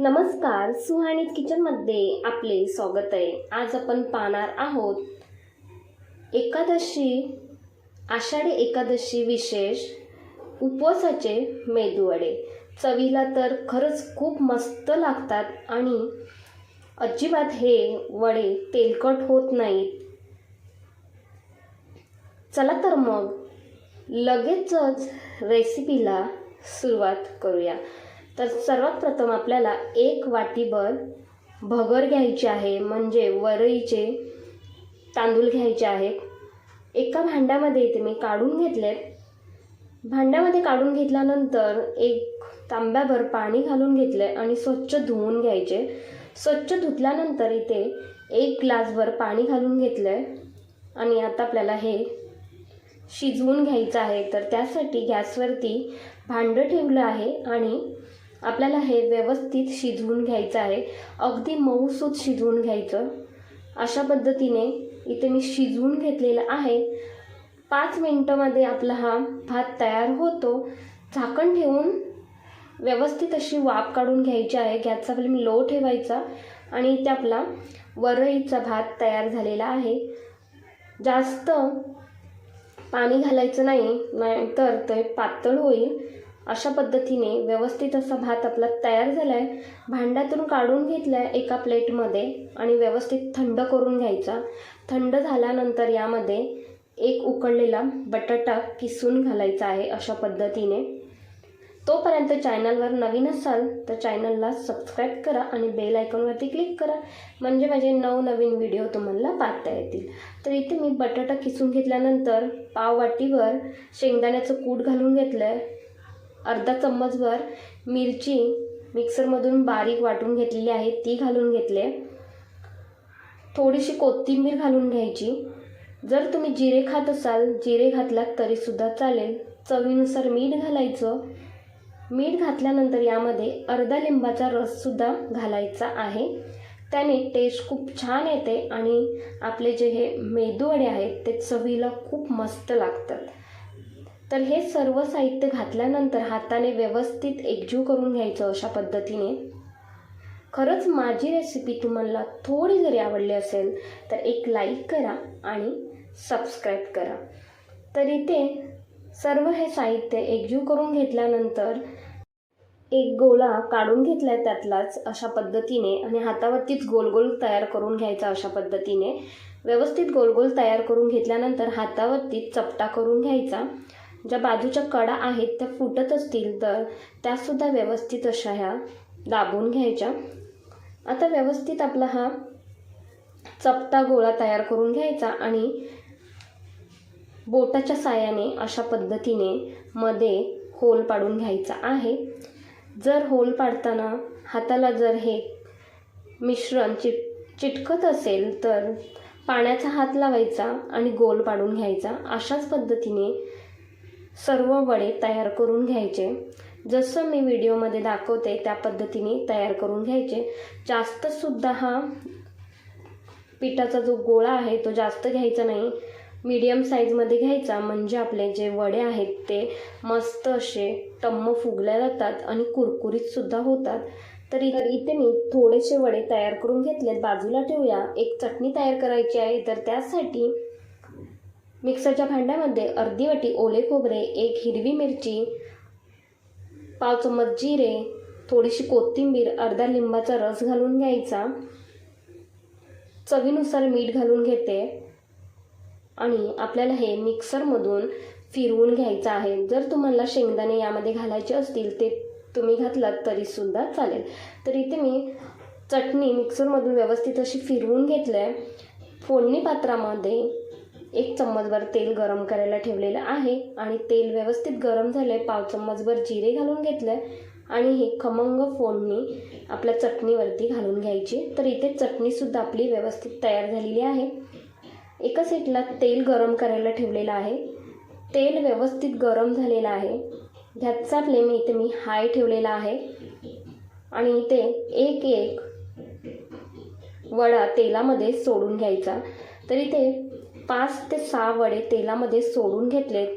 नमस्कार सुहाणीत किचनमध्ये आपले स्वागत आहे. आज आपण पाहणार आहोत एकादशी आषाढी एकादशी विशेष उपवासाचे मेदूवडे. चवीला तर खरंच खूप मस्त लागतात आणि अजिबात हे वडे तेलकट होत नाहीत. चला तर मग लगेचच रेसिपीला सुरुवात करूया. तर सर्वात प्रथम आपल्याला एक वाटीभर भगर घ्यायची आहे म्हणजे वरईचे तांदूळ घ्यायचे आहेत एका भांड्यामध्ये इथे मी काढून घेतले. भांड्यामध्ये काढून घेतल्यानंतर एक तांब्याभर पाणी घालून घेतले आणि स्वच्छ धुवून घ्यायचे. स्वच्छ धुतल्यानंतर इथे एक ग्लासभर पाणी घालून घेतले. आणि आता आपल्याला हे शिजवून घ्यायचं आहे. तर त्यासाठी गॅसवरती भांडं ठेवलं आहे आणि आपल्याला हे व्यवस्थित शिजवून घ्यायचं आहे. अगदी मऊसूत शिजवून घ्यायचं. अशा पद्धतीने इथे मी शिजवून घेतलेलं आहे. पाच मिनटामध्ये आपला हा भात तयार होतो. झाकण ठेवून व्यवस्थित अशी वाफ काढून घ्यायची आहे. गॅसचा फ्लेम लो ठेवायचा आणि इथे आपला वरईचा भात तयार झालेला आहे. जास्त पाणी घालायचं नाही नाहीतर ते पातळ होईल. अशा पद्धतीने व्यवस्थित असा भात आपला तयार झाला आहे भांड्यातून काढून घेतला आहे एका प्लेटमध्ये आणि व्यवस्थित थंड करून घ्यायचा. थंड झाल्यानंतर यामध्ये एक उकळलेला बटाटा किसून घालायचा आहे अशा पद्धतीने. तोपर्यंत चॅनलवर नवीन असाल तर चॅनलला सबस्क्राईब करा आणि बेल आयकॉनवरती क्लिक करा. म्हणजे माझे नवनवीन व्हिडिओ तुम्हाला पाहता येतील. तर इथे मी बटाटा किसून घेतल्यानंतर पाव वाटीवर शेंगदाण्याचं कूट घालून घेतलं आहे अर्धा चम्मचभर मिरची मिक्सरमधून बारीक वाटून घेतलेली आहे ती घालून घेतले. थोडीशी कोथिंबीर घालून घ्यायची. जर तुम्ही जिरे खात असाल जिरे घातलात तरीसुद्धा चालेल. चवीनुसार मीठ घालायचं. मीठ घातल्यानंतर यामध्ये अर्धा लिंबाचा रससुद्धा घालायचा आहे. त्याने टेस्ट खूप छान येते आणि आपले जे हे मेदूवडे आहेत ते चवीला खूप मस्त लागतात. तर हे सर्व साहित्य घातल्यानंतर हाताने व्यवस्थित एकजीव करून घ्यायचं अशा पद्धतीने. खरंच माझी रेसिपी तुम्हाला थोडी जरी आवडली असेल तर एक लाईक करा आणि सबस्क्राईब करा. तर इथे सर्व हे साहित्य एकजीव करून घेतल्यानंतर एक गोळा काढून घेतला आहे त्यातलाच अशा पद्धतीने आणि हातावरतीच गोलगोल तयार करून घ्यायचा अशा पद्धतीने. व्यवस्थित गोल गोल तयार करून घेतल्यानंतर हातावरती चपटा करून घ्यायचा. ज्या बाजूच्या कडा आहेत त्या फुटत असतील तर त्यासुद्धा व्यवस्थित अशा ह्या दाबून घ्यायच्या. आता व्यवस्थित आपला हा चपटा गोळा तयार करून घ्यायचा आणि बोटाच्या सायाने अशा पद्धतीने मध्ये होल पाडून घ्यायचा आहे. जर होल पाडताना हाताला जर हे मिश्रण चिट चिटकत असेल तर पाण्याचा हात लावायचा आणि गोल पाडून घ्यायचा. अशाच पद्धतीने सर्व वडे तयार करून घ्यायचे. जसं मी व्हिडिओमध्ये दाखवते त्या पद्धतीने तयार करून घ्यायचे. जास्तसुद्धा हा पिठाचा जो गोळा आहे तो जास्त घ्यायचा नाही. मीडियम साईजमध्ये घ्यायचा म्हणजे आपले जे वडे आहेत ते मस्त असे टम्म फुगल्या जातात आणि कुरकुरीतसुद्धा होतात. तर इ- इथे मी थोडेसे वडे तयार करून घेतलेत. बाजूला ठेवूया. एक चटणी तयार करायची आहे तर त्यासाठी मिक्सरच्या भांड्यामध्ये अर्धी वाटी ओले खोबरे एक हिरवी मिरची पाव चम्मच जिरे थोडीशी कोथिंबीर अर्धा लिंबाचा रस घालून घ्यायचा. चवीनुसार मीठ घालून घेते. आणि आपल्याला हे मिक्सरमधून फिरवून घ्यायचं आहे. जर तुम्हाला शेंगदाणे यामध्ये घालायचे असतील ते तुम्ही घातलात तरीसुद्धा चालेल. तर इथे मी चटणी मिक्सरमधून व्यवस्थित अशी फिरवून घेतलं आहे. फोडणी पात्रामध्ये एक चम्मचभर तेल गरम करायला ठेवलेलं आहे आणि तेल व्यवस्थित गरम झालं आहे पाव चम्मचभर जिरे घालून घेतलं आहे आणि हे खमंग फोडणी आपल्या चटणीवरती घालून घ्यायची. तर इथे चटणीसुद्धा आपली व्यवस्थित तयार झालेली आहे. एका साईडला तेल गरम करायला ठेवलेलं आहे. तेल व्यवस्थित गरम झालेलं आहे. ह्याचा फ्लेम इथे मी हाय ठेवलेला आहे. आणि इथे एक एक वडा तेलामध्ये सोडून घ्यायचा. तर इथे पाच ते सहा वडे तेलामध्ये सोडून घेतलेत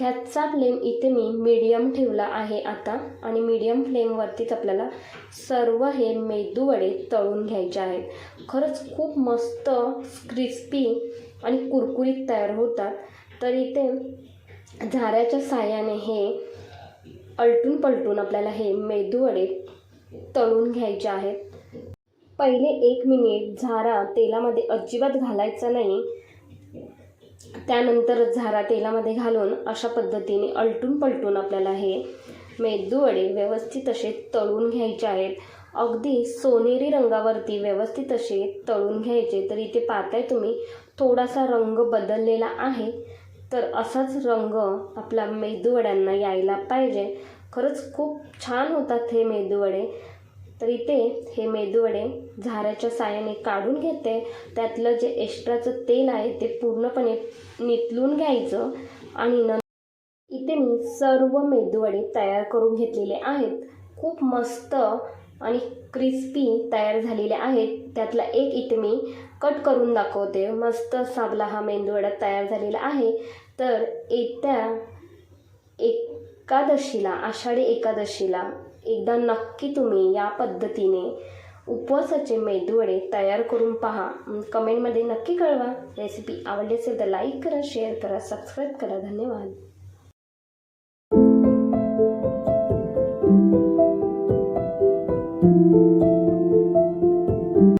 गॅसचा फ्लेम इथे मी मीडियम ठेवला आहे आता आणि मीडियम फ्लेमवरतीच आपल्याला सर्व हे मेदू वडे तळून घ्यायचे आहेत. खरंच खूप मस्त क्रिस्पी आणि कुरकुरीत तयार होतात. तर इथे झाऱ्याच्या साह्याने हे अलटून पलटून आपल्याला हे मेदू वडे तळून घ्यायचे आहेत. पहिले एक मिनिट झारा तेलामध्ये अजिबात घालायचा नाही. त्यानंतर झारा तेलामध्ये घालून अशा पद्धतीने अलटून पलटून आपल्याला हे मेदूवडे व्यवस्थित असे तळून घ्यायचे आहेत. अगदी सोनेरी रंगावरती व्यवस्थित असे तळून घ्यायचे. तर इथे पाहताय तुम्ही थोडासा रंग बदललेला आहे. तर असाच रंग आपला मेदूवड्यांना यायला पाहिजे. खरंच खूप छान होतात हे मेदूवडे तर इथे हे मेदूवडे झाऱ्याच्या साह्याने काढून घेते. त्यातलं जे एक्स्ट्राचं तेल आहे ते पूर्णपणे नितलून घ्यायचं आणि न इथे मी सर्व मेदूवडे तयार करून घेतलेले आहेत. खूप मस्त आणि क्रिस्पी तयार झालेले आहेत. त्यातला एक इथे मी कट करून दाखवते. मस्त साबला हा मेंदूवडा तयार झालेला आहे. तर येत्या एकादशीला आषाढी एकादशीला एकदा नक्की तुम्ही या पद्धतीने उपवासाचे मेदूवडे तयार करून पहा. कमेंटमध्ये नक्की कळवा. रेसिपी आवडली असेल तर लाईक करा शेअर करा सबस्क्राईब करा. धन्यवाद.